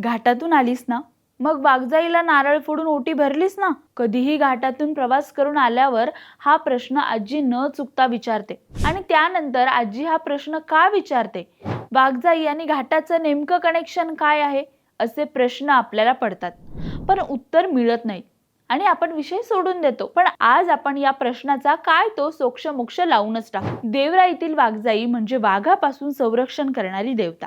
घाटातून आलीस ना? मग वाघजाईला नारळ फोडून ओटी भरलीस ना? कधीही घाटातून प्रवास करून आल्यावर हा प्रश्न आजी न चुकता विचारते. आणि त्यानंतर आजी हा प्रश्न का विचारते? वाघजाई आणि घाटाचं नेमकं कनेक्शन काय आहे? असे प्रश्न आपल्याला पडतात. पण उत्तर मिळत नाही. आणि आपण विषय सोडून देतो. पण आज आपण या प्रश्नाचा काय तो सोक्ष मोक्ष लावूनच टाकू. देवराईतील वाघजाई म्हणजे वाघापासून संरक्षण करणारी देवता.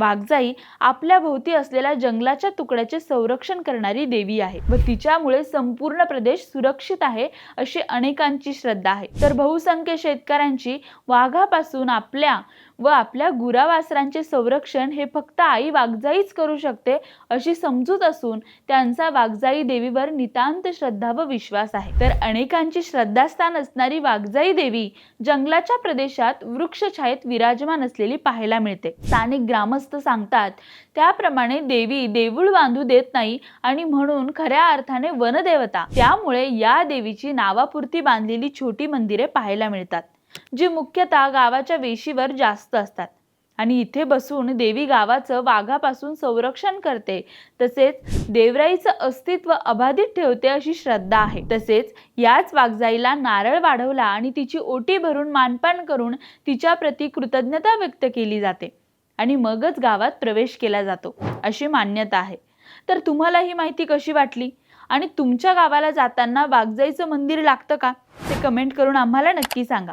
वाघजाई आपल्या भोवती असलेल्या जंगलाच्या तुकड्याचे संरक्षण करणारी देवी आहे व तिच्यामुळे संपूर्ण प्रदेश सुरक्षित आहे अशी अनेकांची श्रद्धा आहे. तर बहुसंख्य शेतकऱ्यांची वाघापासून आपल्या व आपल्या गुरावासरांचे संरक्षण हे फक्त आई वागजाईच करू शकते अशी समजूत असून त्यांचा वागजाई देवीवर नितांत श्रद्धा व विश्वास आहे. तर अनेकांची श्रद्धास्थान असणारी वागजाई देवी जंगलाच्या प्रदेशात वृक्षछायेत विराजमान असलेली पाहायला मिळते. स्थानिक ग्रामस्थ सांगतात त्याप्रमाणे देवी देऊळ बांधू देत नाही आणि म्हणून खऱ्या अर्थाने वनदेवता. त्यामुळे या देवीची नावापुरती बांधलेली छोटी मंदिरे पाहायला मिळतात. जी मुख्यतः गावाच्या वेशीवर जास्त असतात. आणि इथे बसून देवी गावाचं वाघापासून संरक्षण करते. तसेच देवराईचं अस्तित्व अबाधित ठेवते अशी श्रद्धा आहे. तसेच याच वाघजाईला नारळ वाढवला आणि तिची ओटी भरून मानपान करून तिच्या प्रती कृतज्ञता व्यक्त केली जाते. आणि मगच गावात प्रवेश केला जातो अशी मान्यता आहे. तर तुम्हाला ही माहिती कशी वाटली? आणि तुमच्या गावाला जाताना वाघजाईचं मंदिर लागतं का? ते कमेंट करून आम्हाला नक्की सांगा.